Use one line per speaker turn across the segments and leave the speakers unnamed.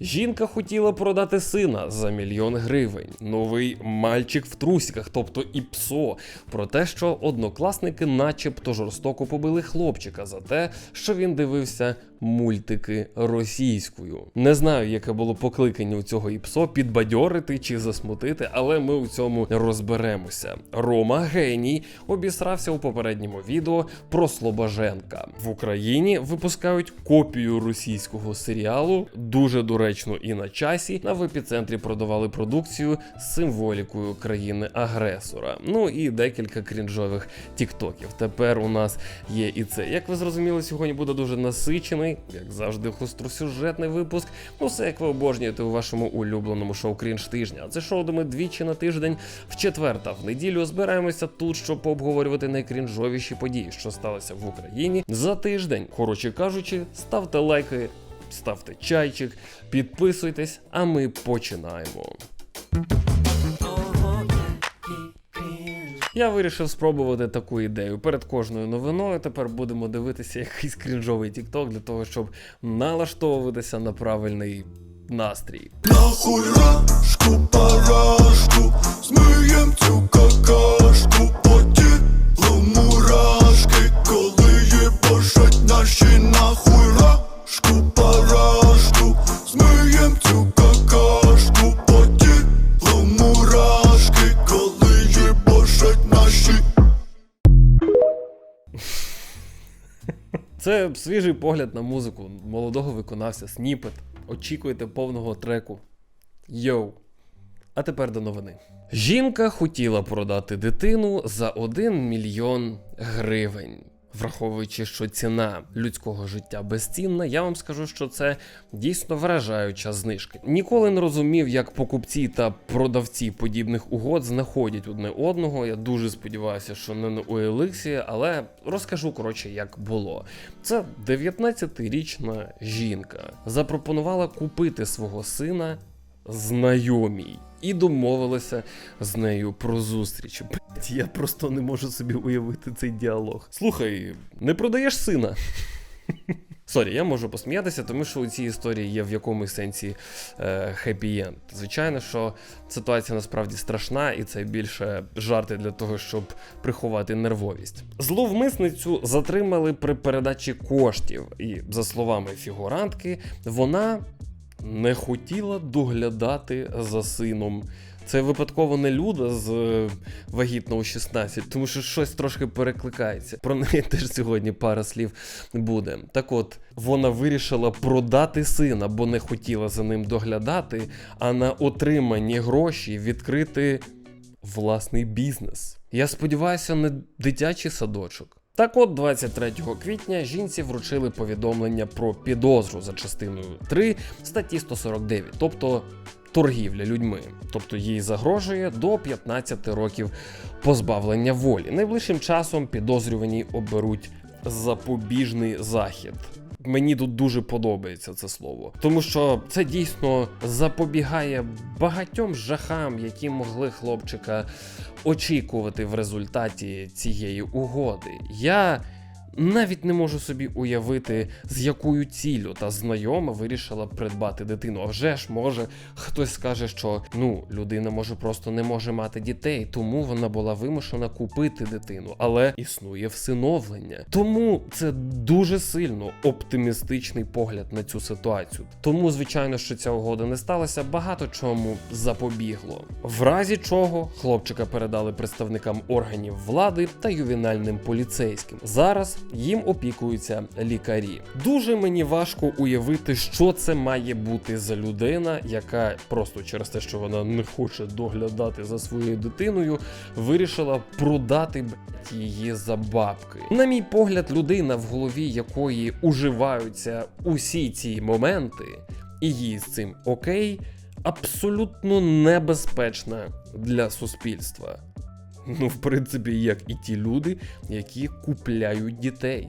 Жінка хотіла продати сина за мільйон гривень. Новий мальчик в трусіках, тобто і псо. Про те, що однокласники, начебто, жорстоко побили хлопчика за те, що він дивився мультики російською. Не знаю, яке було покликання у цього іпсо підбадьорити чи засмутити, але ми у цьому розберемося. Рома геній обісрався у попередньому відео про Слобоженка. В Україні випускають копію російського серіалу, дуже доречно і на часі. А в епіцентрі продавали продукцію з символікою країни-агресора. Ну і декілька крінжових тіктоків. Тепер у нас є і це. Як ви зрозуміли, сьогодні буде дуже насичений, як завжди, гостросюжетний випуск. Ну, все як ви обожнюєте у вашому улюбленому шоу Крінж тижня. Це шоу, де ми двічі на тиждень в четвер та в неділю збираємося тут, щоб пообговорювати найкрінжовіші події, що сталося в Україні за тиждень. Коротше кажучи, ставте лайки, ставте чайчик, підписуйтесь, а ми починаємо. Я вирішив спробувати таку ідею. Перед кожною новиною тепер будемо дивитися якийсь крінжовий тікток для того, щоб налаштовуватися на правильний настрій.
Нахуй рашку, парашку, змиєм цю какашку, по мурашки, коли їбашать наші нахуй
Це свіжий погляд на музику молодого виконавця Сніпет. Очікуйте повного треку. Йоу. А тепер до новини. Жінка хотіла продати дитину за 1 мільйон гривень. Враховуючи, що ціна людського життя безцінна, я вам скажу, що це дійсно вражаюча знижка. Ніколи не розумів, як покупці та продавці подібних угод знаходять одне одного. Я дуже сподіваюся, що не на OLX, але розкажу коротше, як було. Це 19-річна жінка запропонувала купити свого сина знайомій і домовилися з нею про зустріч. Блять, я просто не можу собі уявити цей діалог. Слухай, не продаєш сина? Сорі, я можу посміятися, тому що у цій історії є в якомусь сенсі е, хеппі-енд. Звичайно, що ситуація насправді страшна, і це більше жарти для того, щоб приховати нервовість. Зловмисницю затримали при передачі коштів, і за словами фігурантки, вона не хотіла доглядати за сином. Це випадково не люда з е, вагітна у 16, тому що щось трошки перекликається. Про неї теж сьогодні пара слів буде. Так от, вона вирішила продати сина, бо не хотіла за ним доглядати, а на отримані гроші відкрити власний бізнес. Я сподіваюся, не дитячий садочок. Так от, 23 квітня жінці вручили повідомлення про підозру за частиною 3 статті 149, тобто торгівля людьми. Тобто їй загрожує до 15 років позбавлення волі. Найближчим часом підозрювані оберуть запобіжний захід. Мені тут дуже подобається це слово, тому що це дійсно запобігає багатьом жахам, які могли хлопчика очікувати в результаті цієї угоди. Я навіть не можу собі уявити, з якою ціллю та знайома вирішила придбати дитину. А вже ж може хтось скаже, що ну людина може просто не може мати дітей, тому вона була вимушена купити дитину, але існує всиновлення. Тому це дуже сильно оптимістичний погляд на цю ситуацію. Тому, звичайно, що ця угода не сталася, багато чому запобігло. В разі чого хлопчика передали представникам органів влади та ювенальним поліцейським. Зараз їм опікуються лікарі. Дуже мені важко уявити, що це має бути за людина, яка просто через те, що вона не хоче доглядати за своєю дитиною, вирішила продати її за бабки. На мій погляд, людина, в голові якої уживаються усі ці моменти, і їй з цим окей, абсолютно небезпечна для суспільства. Ну, в принципі, як і ті люди, які купляють дітей.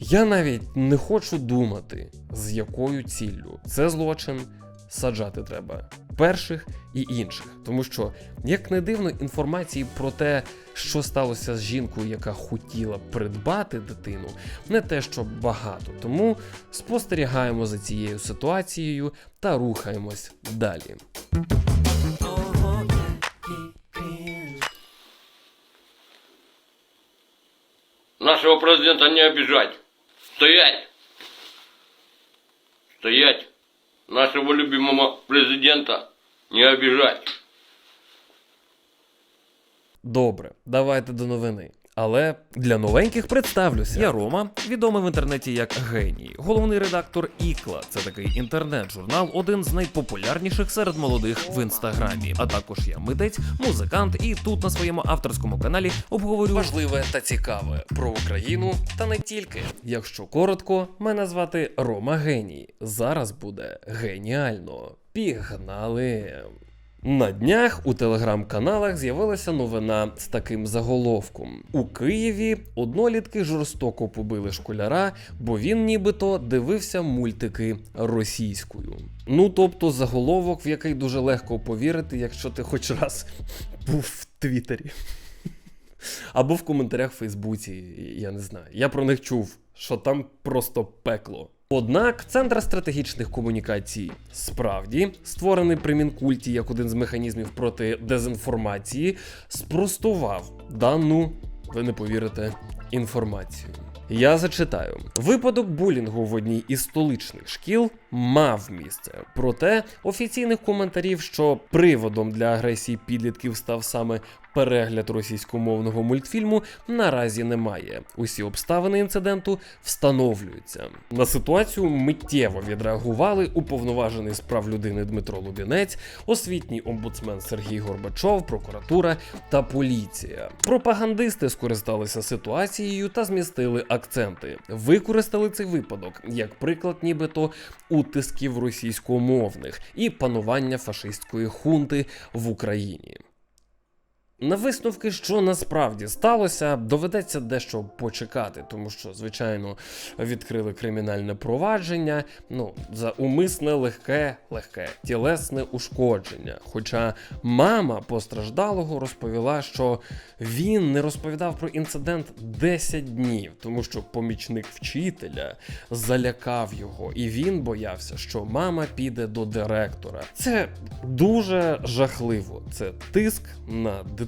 Я навіть не хочу думати, з якою ціллю. Це злочин, саджати треба. перших і інших. Тому що, як не дивно, інформації про те, що сталося з жінкою, яка хотіла придбати дитину, не те, що багато. Тому спостерігаємо за цією ситуацією та рухаємось далі.
Нашего президента не обижать. Стоять! Стоять! Нашего любимого президента не обижать.
Добре, давайте до новини. Але для новеньких представлюся. Я Рома, відомий в інтернеті як геній, головний редактор Ікла. Це такий інтернет-журнал, один з найпопулярніших серед молодих в інстаграмі. А також я митець, музикант, і тут на своєму авторському каналі обговорю важливе та цікаве про Україну та не тільки. Якщо коротко, мене звати Рома Геній. Зараз буде геніально. Пігнали! На днях у телеграм-каналах з'явилася новина з таким заголовком: у Києві однолітки жорстоко побили школяра, бо він нібито дивився мультики російською. Ну тобто заголовок, в який дуже легко повірити, якщо ти хоч раз був в Твіттері. Або в коментарях в Фейсбуці, я не знаю. Я про них чув, що там просто пекло. Однак Центр стратегічних комунікацій справді створений при Мінкульті як один з механізмів проти дезінформації, спростував дану, ви не повірите, інформацію. Я зачитаю: випадок булінгу в одній із столичних шкіл мав місце. Проте офіційних коментарів, що приводом для агресії підлітків став саме перегляд російськомовного мультфільму, наразі немає. Усі обставини інциденту встановлюються. На ситуацію миттєво відреагували уповноважений з прав людини Дмитро Лубінець, освітній омбудсмен Сергій Горбачов, прокуратура та поліція. Пропагандисти скористалися ситуацією та змістили акценти. Використали цей випадок як приклад, нібито утисків російськомовних і панування фашистської хунти в Україні. На висновки, що насправді сталося, доведеться дещо почекати, тому що, звичайно, відкрили кримінальне провадження ну, за умисне легке, легке тілесне ушкодження. Хоча мама постраждалого розповіла, що він не розповідав про інцидент 10 днів, тому що помічник вчителя залякав його, і він боявся, що мама піде до директора. Це дуже жахливо. Це тиск на дитину.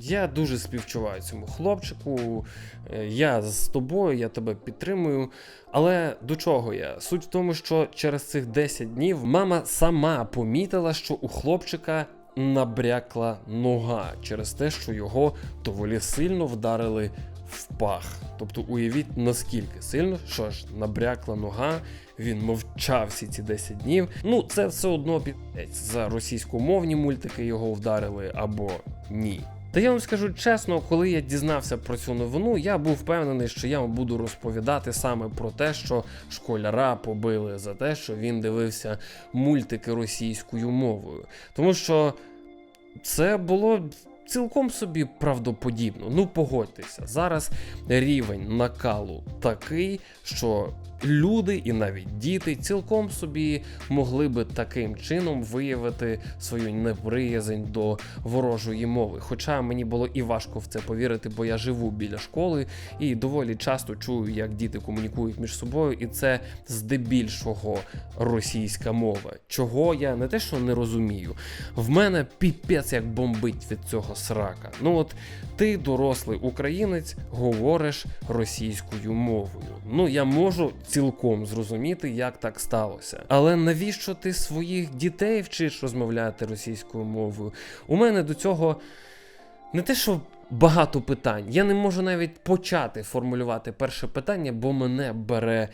Я дуже співчуваю цьому хлопчику. Е, Я з тобою, я тебе підтримую. Але до чого я? Суть в тому, що через цих 10 днів мама сама помітила, що у хлопчика набрякла нога через те, що його доволі сильно вдарили в пах. Тобто уявіть наскільки сильно, що ж набрякла нога, він мовчав всі ці 10 днів. Ну, це все одно підець. За російськомовні мультики його вдарили або ні. Та я вам скажу чесно, коли я дізнався про цю новину, я був впевнений, що я вам буду розповідати саме про те, що школяра побили за те, що він дивився мультики російською мовою. Тому що це було цілком собі правдоподібно. Ну погодьтеся, зараз рівень накалу такий, що люди і навіть діти цілком собі могли би таким чином виявити свою неприязнь до ворожої мови. Хоча мені було і важко в це повірити, бо я живу біля школи і доволі часто чую, як діти комунікують між собою, і це здебільшого російська мова. Чого я не те, що не розумію. В мене піпець як бомбить від цього срака. Ну от ти, дорослий українець, говориш російською мовою. Ну я можу цілком зрозуміти, як так сталося. Але навіщо ти своїх дітей вчиш розмовляти російською мовою? У мене до цього не те, що багато питань. Я не можу навіть почати формулювати перше питання, бо мене бере.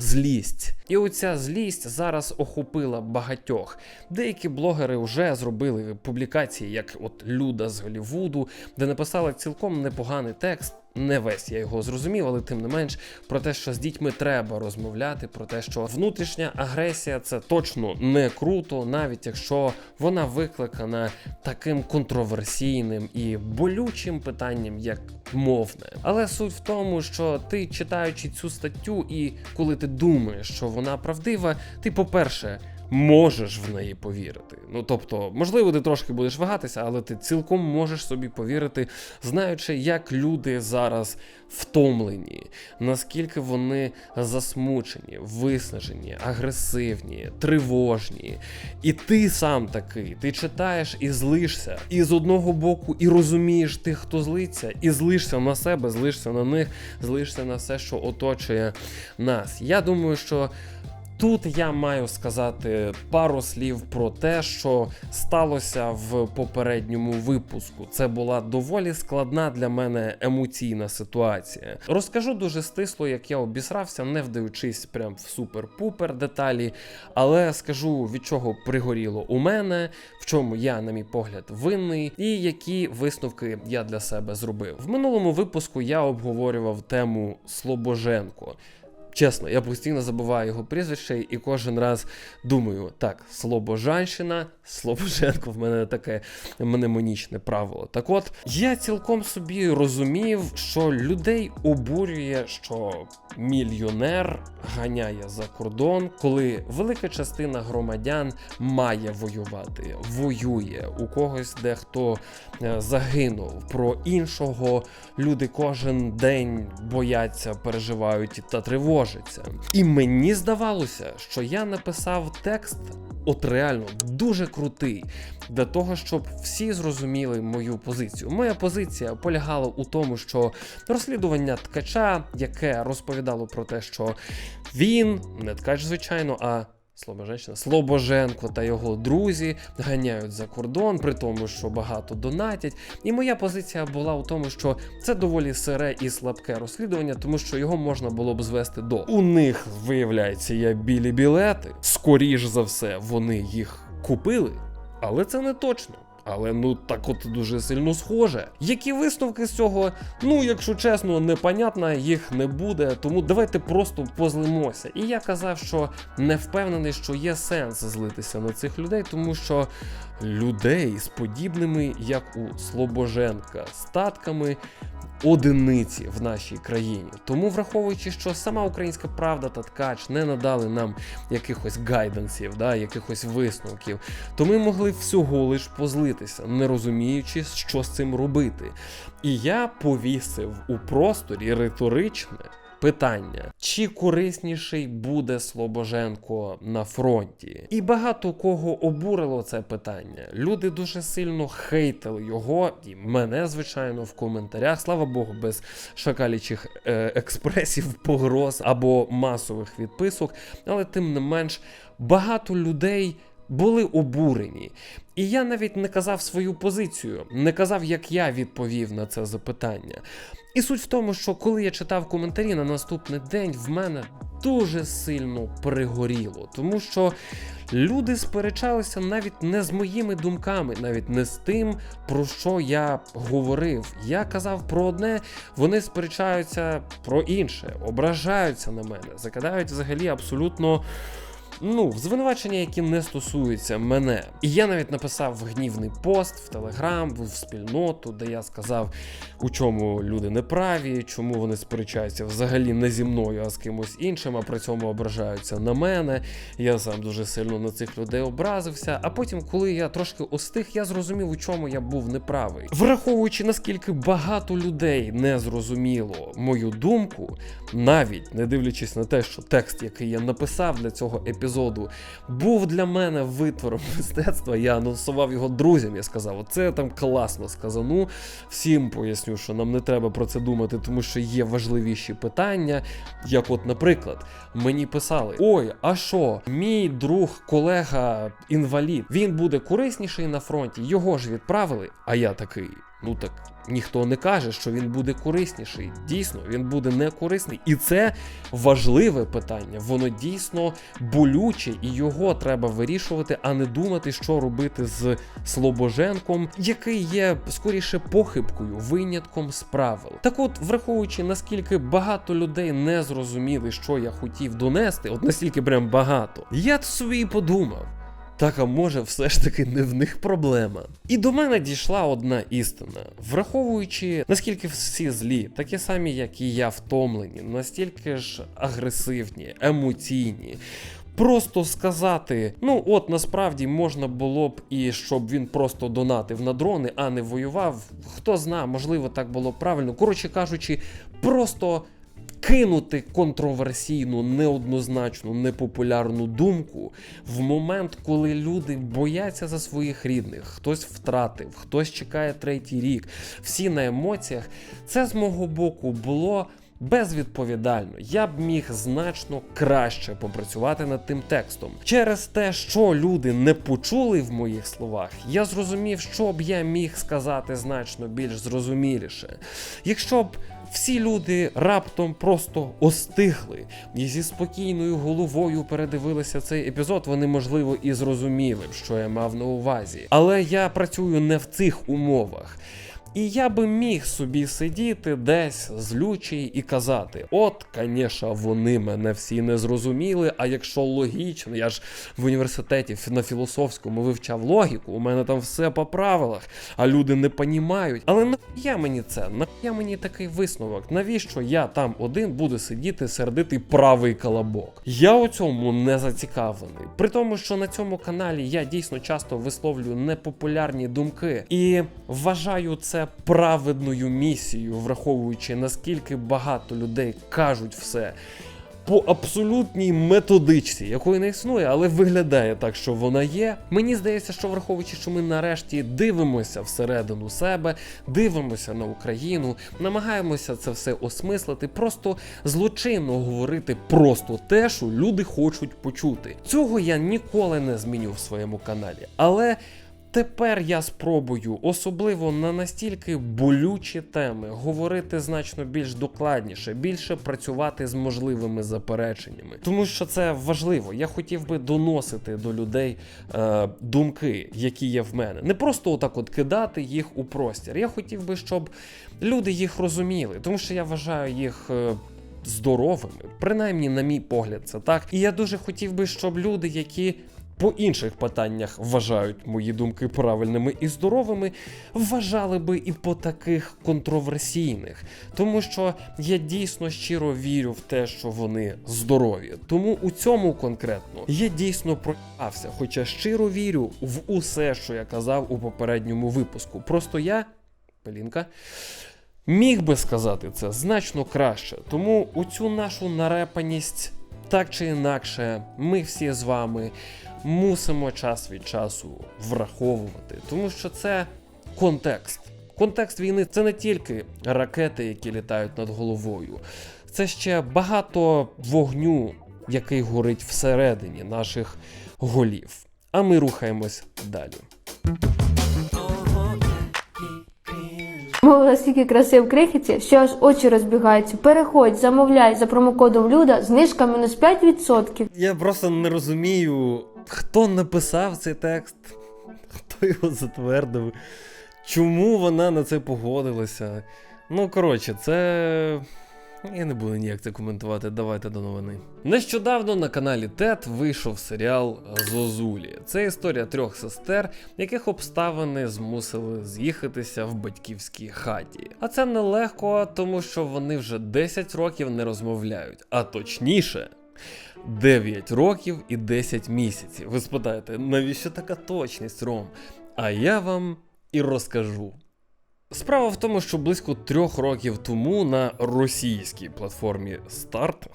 Злість. І оця злість зараз охопила багатьох. Деякі блогери вже зробили публікації, як от Люда з Голівуду, де написала цілком непоганий текст. Не весь я його зрозумів, але тим не менш про те, що з дітьми треба розмовляти, про те, що внутрішня агресія це точно не круто, навіть якщо вона викликана таким контроверсійним і болючим питанням, як мовне. Але суть в тому, що ти читаючи цю статтю, і коли ти думаєш, що вона правдива, ти, по-перше, можеш в неї повірити. Ну тобто, можливо, ти трошки будеш вагатися, але ти цілком можеш собі повірити, знаючи, як люди зараз втомлені, наскільки вони засмучені, виснажені, агресивні, тривожні. І ти сам такий, ти читаєш і злишся. І з одного боку, і розумієш тих, хто злиться, і злишся на себе, злишся на них, злишся на все, що оточує нас. Я думаю, що. Тут я маю сказати пару слів про те, що сталося в попередньому випуску. Це була доволі складна для мене емоційна ситуація. Розкажу дуже стисло, як я обісрався, не вдаючись прям в супер-пупер деталі, але скажу від чого пригоріло у мене, в чому я, на мій погляд, винний, і які висновки я для себе зробив. В минулому випуску я обговорював тему Слобоженко. Чесно, я постійно забуваю його прізвище і кожен раз думаю: так, Слобожанщина, Слобоженко, в мене таке мнемонічне правило. Так от, я цілком собі розумів, що людей обурює, що мільйонер ганяє за кордон, коли велика частина громадян має воювати, воює. У когось дехто е, загинув. Про іншого люди кожен день бояться, переживають та тривожаться. І мені здавалося, що я написав текст. От реально дуже крутий для того, щоб всі зрозуміли мою позицію. Моя позиція полягала у тому, що розслідування ткача, яке розповідало про те, що він, не ткач, звичайно, а Слобоженщина, Слобоженко та його друзі ганяють за кордон, при тому, що багато донатять. І моя позиція була у тому, що це доволі сире і слабке розслідування, тому що його можна було б звести до. У них, виявляється, є білі білети. Скоріш за все, вони їх купили, але це не точно. Але ну так от дуже сильно схоже. Які висновки з цього? Ну, якщо чесно, непонятно, їх не буде. Тому давайте просто позлимося. І я казав, що не впевнений, що є сенс злитися на цих людей, тому що людей з подібними, як у Слобоженка, статками. Одиниці в нашій країні, тому враховуючи, що сама українська правда та ткач не надали нам якихось гайдансів, да, якихось висновків, то ми могли всього лиш позлитися, не розуміючи, що з цим робити. І я повісив у просторі риторичне питання: чи корисніший буде Слобоженко на фронті? І багато кого обурило це питання. Люди дуже сильно хейтили його, і мене, звичайно, в коментарях. Слава Богу, без шакалічих е, експресів, погроз або масових відписок. Але тим не менш, багато людей. Були обурені, і я навіть не казав свою позицію, не казав, як я відповів на це запитання. І суть в тому, що коли я читав коментарі на наступний день, в мене дуже сильно пригоріло, тому що люди сперечалися навіть не з моїми думками, навіть не з тим, про що я говорив. Я казав про одне, вони сперечаються про інше, ображаються на мене, закидають взагалі абсолютно. Ну, звинувачення, які не стосуються мене. І я навіть написав гнівний пост в Телеграм, в спільноту, де я сказав, у чому люди неправі, чому вони сперечаються взагалі не зі мною, а з кимось іншим, а при цьому ображаються на мене. Я сам дуже сильно на цих людей образився. А потім, коли я трошки остиг, я зрозумів, у чому я був неправий. Враховуючи наскільки багато людей не зрозуміло мою думку, навіть не дивлячись на те, що текст, який я написав для цього епізоду, був для мене витвором мистецтва. Я анонсував його друзям. Я сказав, оце там класно сказану. Всім поясню, що нам не треба про це думати, тому що є важливіші питання. Як, от, наприклад, мені писали: Ой, а що, мій друг, колега, інвалід, він буде корисніший на фронті, його ж відправили. А я такий. Ну так ніхто не каже, що він буде корисніший. Дійсно, він буде не корисний. І це важливе питання. Воно дійсно болюче, і його треба вирішувати, а не думати, що робити з Слобоженком, який є скоріше похибкою, винятком з правил. Так от, враховуючи наскільки багато людей не зрозуміли, що я хотів донести, от настільки прям багато, я собі подумав. Так, а може, все ж таки не в них проблема. І до мене дійшла одна істина. Враховуючи, наскільки всі злі, такі самі, як і я, втомлені, настільки ж агресивні, емоційні. просто сказати: ну от насправді можна було б і щоб він просто донатив на дрони, а не воював. Хто зна, можливо, так було правильно. Коротше кажучи, просто. Кинути контроверсійну, неоднозначну, непопулярну думку в момент, коли люди бояться за своїх рідних, хтось втратив, хтось чекає третій рік, всі на емоціях. Це з мого боку було безвідповідально. Я б міг значно краще попрацювати над тим текстом. Через те, що люди не почули в моїх словах, я зрозумів, що б я міг сказати значно більш зрозуміліше. Якщо б всі люди раптом просто остигли і зі спокійною головою передивилися цей епізод, вони можливо і зрозуміли що я мав на увазі. Але я працюю не в цих умовах. І я би міг собі сидіти десь злючий і казати: от, звісно, вони мене всі не зрозуміли. А якщо логічно, я ж в університеті на філософському вивчав логіку, у мене там все по правилах, а люди не понімають. Але нахуя мені це? Нахуя мені такий висновок? Навіщо я там один буду сидіти сердитий правий колобок? Я у цьому не зацікавлений. При тому, що на цьому каналі я дійсно часто висловлюю непопулярні думки і вважаю це праведною місією, враховуючи наскільки багато людей кажуть все. По абсолютній методичці, якої не існує, але виглядає так, що вона є. Мені здається, що враховуючи, що ми нарешті дивимося всередину себе, дивимося на Україну, намагаємося це все осмислити, просто злочинно говорити просто те, що люди хочуть почути. Цього я ніколи не зміню в своєму каналі, але. Тепер я спробую, особливо на настільки болючі теми, говорити значно більш докладніше, більше працювати з можливими запереченнями, тому що це важливо. Я хотів би доносити до людей е, думки, які є в мене, не просто отак от кидати їх у простір. Я хотів би, щоб люди їх розуміли, тому що я вважаю їх. Е, Здоровими, принаймні, на мій погляд, це так. І я дуже хотів би, щоб люди, які по інших питаннях вважають мої думки правильними і здоровими, вважали би і по таких контроверсійних, тому що я дійсно щиро вірю в те, що вони здорові. Тому у цьому конкретно я дійсно проявся, хоча щиро вірю в усе, що я казав у попередньому випуску. Просто я, Пелінка. Міг би сказати це значно краще, тому у цю нашу нарепаність, так чи інакше, ми всі з вами мусимо час від часу враховувати, тому що це контекст. Контекст війни це не тільки ракети, які літають над головою, це ще багато вогню, який горить всередині наших голів. А ми рухаємось далі.
Мова настільки красив в що аж очі розбігаються. Переходь, замовляй за промокодом Люда, знижка мінус 5%.
Я просто не розумію, хто написав цей текст, хто його затвердив, чому вона на це погодилася. Ну, коротше, це. Я не буду ніяк це коментувати, давайте до новини. Нещодавно на каналі ТЕТ вийшов серіал Зозулі. Це історія трьох сестер, яких обставини змусили з'їхатися в батьківській хаті. А це нелегко, тому що вони вже 10 років не розмовляють, а точніше. 9 років і 10 місяців. Ви спитаєте, навіщо така точність, Ром? А я вам і розкажу. Справа в тому, що близько трьох років тому на російській платформі Старт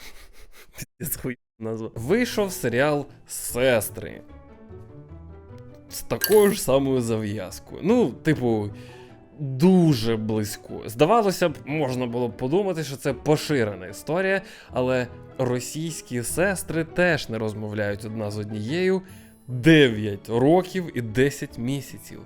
вийшов серіал Сестри. З такою ж самою зав'язкою. Ну, типу, дуже близько. Здавалося б, можна було б подумати, що це поширена історія, але російські сестри теж не розмовляють одна з однією 9 років і 10 місяців.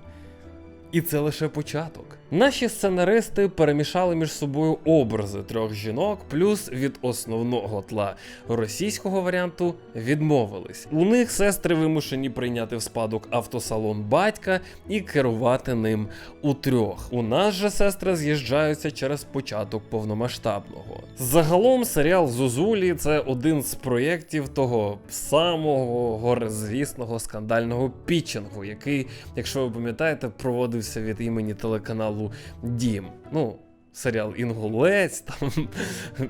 І це лише початок. Наші сценаристи перемішали між собою образи трьох жінок, плюс від основного тла російського варіанту відмовились. У них сестри вимушені прийняти в спадок автосалон батька і керувати ним у трьох. У нас же сестри з'їжджаються через початок повномасштабного. Загалом серіал Зозулі це один з проєктів того самого горизвісного скандального пітчингу, який, якщо ви пам'ятаєте, проводився від імені телеканалу Дім. Ну, серіал Інгулець, там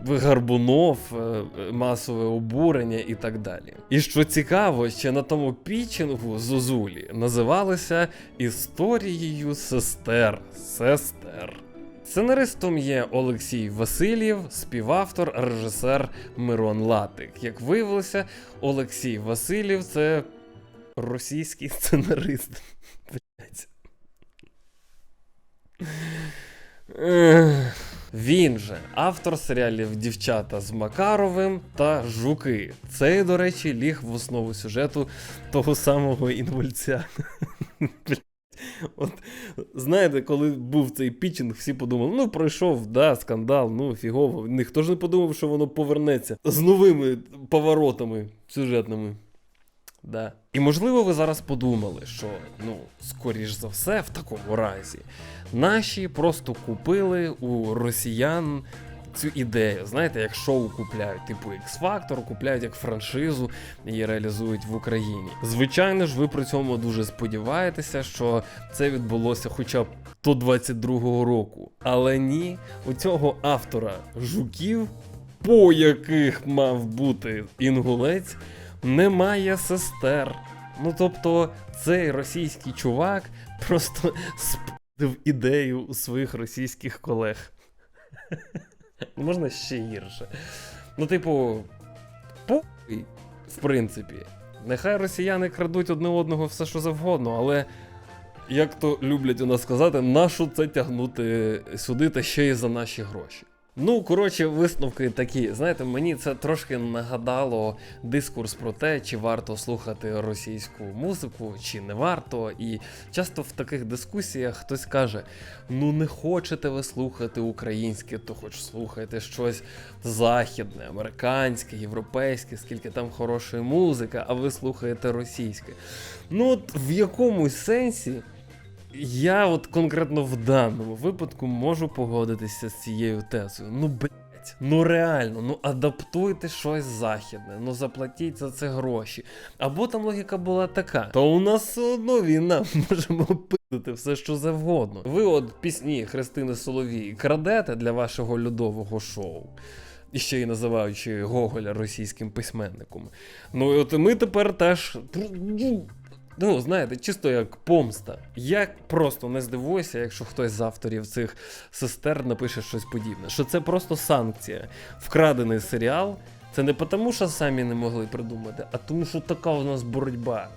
Гарбунов, е, масове обурення і так далі. І що цікаво, ще на тому пічингу Зозулі називалося Історією сестер. Сестер. Сценаристом є Олексій Васильєв, співавтор, режисер Мирон Латик. Як виявилося, Олексій Васильєв це російський сценарист. Він же автор серіалів Дівчата з Макаровим та Жуки. Цей, до речі, ліг в основу сюжету того самого інвольця. От, знаєте, коли був цей пітчинг, всі подумали, ну пройшов, да, скандал, ну фігово. Ніхто ж не подумав, що воно повернеться з новими поворотами сюжетними. Да. І можливо, ви зараз подумали, що ну, скоріш за все, в такому разі, наші просто купили у росіян цю ідею. Знаєте, як шоу купляють, типу X-Factor, купляють як франшизу і реалізують в Україні. Звичайно ж, ви при цьому дуже сподіваєтеся, що це відбулося хоча б до 22-го року. Але ні, у цього автора жуків, по яких мав бути інгулець, немає сестер. Ну тобто, цей російський чувак просто спив ідею у своїх російських колег. Можна ще гірше. Ну, типу, похуй, в принципі. Нехай росіяни крадуть одне одного все, що завгодно, але. Як то люблять у нас сказати, нашу це тягнути сюди та ще й за наші гроші. Ну, коротше, висновки такі. Знаєте, мені це трошки нагадало дискурс про те, чи варто слухати російську музику, чи не варто. І часто в таких дискусіях хтось каже: ну не хочете ви слухати українське, то хоч слухайте щось західне, американське, європейське, скільки там хорошої музики, а ви слухаєте російське. Ну, от в якомусь сенсі. Я от конкретно в даному випадку можу погодитися з цією тезою. Ну, блять, ну реально, ну адаптуйте щось західне, ну заплатіть за це гроші. Або там логіка була така: то у нас все одно війна, можемо пити все, що завгодно. Ви от пісні Христини Соловій крадете для вашого льодового шоу. І ще й називаючи Гоголя російським письменником. Ну і от ми тепер теж. Ну, знаєте, чисто як помста. Я просто не здивуюся, якщо хтось з авторів цих сестер напише щось подібне. Що це просто санкція. Вкрадений серіал. Це не тому, що самі не могли придумати, а тому, що така у нас боротьба.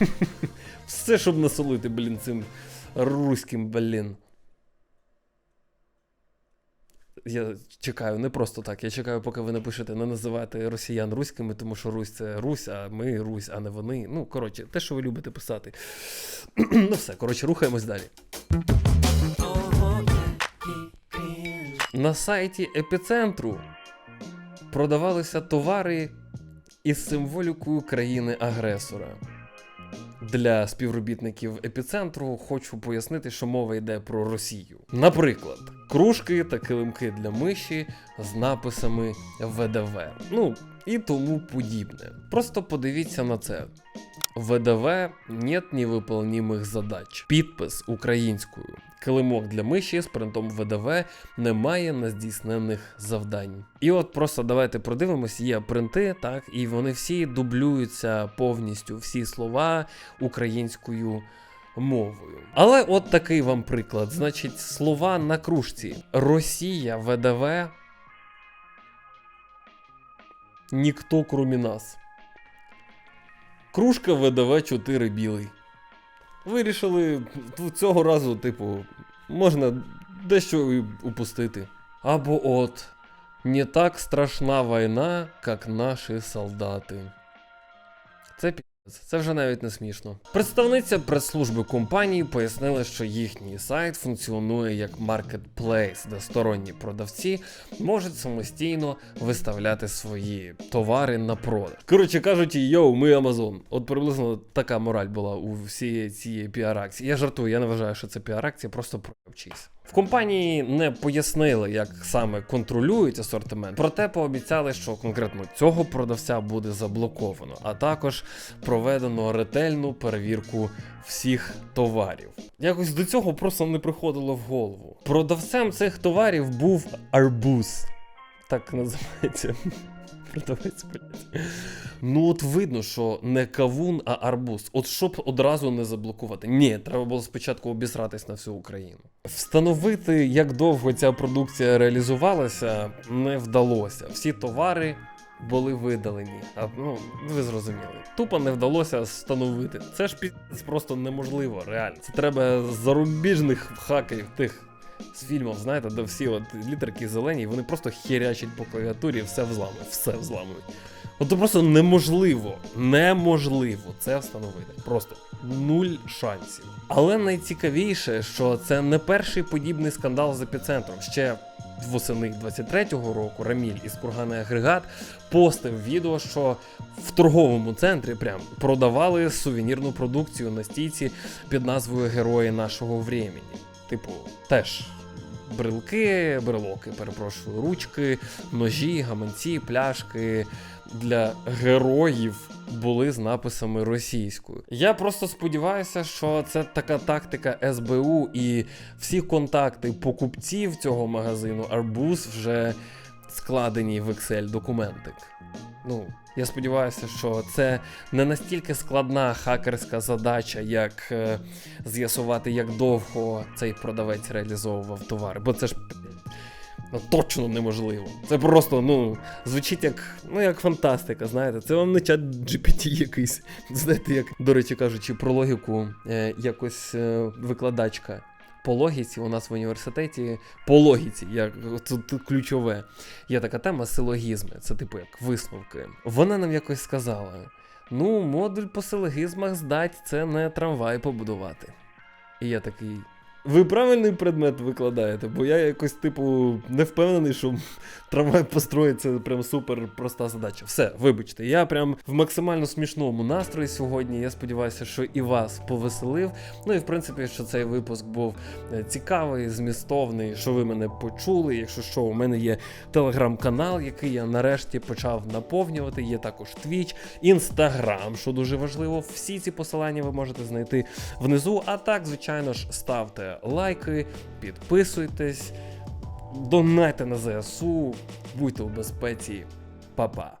Все, щоб насолити, блін, цим руським, блін. Я чекаю не просто так. Я чекаю, поки ви напишете не називати росіян руськими, тому що Русь це Русь, а ми Русь, а не вони. Ну, коротше, те, що ви любите писати. ну все, коротше, рухаємось далі. На сайті епіцентру продавалися товари із символікою країни-агресора. Для співробітників епіцентру хочу пояснити, що мова йде про Росію. Наприклад, кружки та килимки для миші з написами ВДВ. Ну і тому подібне. Просто подивіться на це. ВДВ нет невиполнімих задач. Підпис українською. Килимок для миші з принтом ВДВ немає нездійсненних завдань. І от просто давайте продивимось, є принти, так, і вони всі дублюються повністю всі слова українською мовою. Але от такий вам приклад. Значить, слова на кружці. Росія, ВДВ. Ніхто крім нас. Кружка ВДВ 4 білий. Вирішили цього разу, типу, можна дещо упустити. Або от не так страшна війна, як наші солдати. Це це вже навіть не смішно. Представниця прес-служби компанії пояснила, що їхній сайт функціонує як маркетплейс, де сторонні продавці можуть самостійно виставляти свої товари на продаж. Коротше кажучи, йоу, ми Амазон. От приблизно така мораль була у всієї цієї піар-акції. Я жартую, я не вважаю, що це піар-акція, просто проявчись. В компанії не пояснили, як саме контролюють асортимент, проте пообіцяли, що конкретно цього продавця буде заблоковано, а також проведено ретельну перевірку всіх товарів. Якось до цього просто не приходило в голову. Продавцем цих товарів був арбуз. Так називається. Продавець, блядь. Ну, от видно, що не кавун, а арбуз. От щоб одразу не заблокувати. Ні, треба було спочатку обісратись на всю Україну. Встановити, як довго ця продукція реалізувалася, не вдалося. Всі товари були видалені. А ну, ви зрозуміли. Тупо не вдалося встановити. Це ж піздець просто неможливо, реально. Це треба зарубіжних хакерів тих. З фільмів, знаєте, де всі от літерки зелені, вони просто херячать по клавіатурі, все взламують, все взламують. От це просто неможливо, неможливо це встановити. Просто нуль шансів. Але найцікавіше, що це не перший подібний скандал з епіцентром. Ще восени 23-го року Раміль із кургани агрегат постив відео, що в торговому центрі прям продавали сувенірну продукцію на стійці під назвою Герої нашого времени. Типу, теж брелки, брелоки, перепрошую, ручки, ножі, гаманці, пляшки для героїв були з написами російською. Я просто сподіваюся, що це така тактика СБУ і всі контакти покупців цього магазину Арбуз вже складені в Excel документик. Ну, я сподіваюся, що це не настільки складна хакерська задача, як е, з'ясувати, як довго цей продавець реалізовував товар. Бо це ж ну, точно неможливо. Це просто, ну, звучить як, ну, як фантастика, знаєте. Це вам не чат GPT якийсь. Знаєте, як, до речі кажучи, про логіку е, якось е, викладачка. По логіці у нас в університеті по логіці, як тут, ключове. Є така тема силогізми, це типу як висновки. Вона нам якось сказала: ну, модуль по силогізмах здать, це не трамвай побудувати. І я такий. Ви правильний предмет викладаєте, бо я якось, типу, не впевнений, що трамвай построїть прям супер проста задача. Все, вибачте, я прям в максимально смішному настрої сьогодні. Я сподіваюся, що і вас повеселив. Ну і в принципі, що цей випуск був е, цікавий, змістовний, що ви мене почули. Якщо що, у мене є телеграм-канал, який я нарешті почав наповнювати. Є також Twitch, Instagram, що дуже важливо. Всі ці посилання ви можете знайти внизу. А так, звичайно ж, лайки, підписуйтесь, донайте на ЗСУ, будьте у безпеці, Па-па.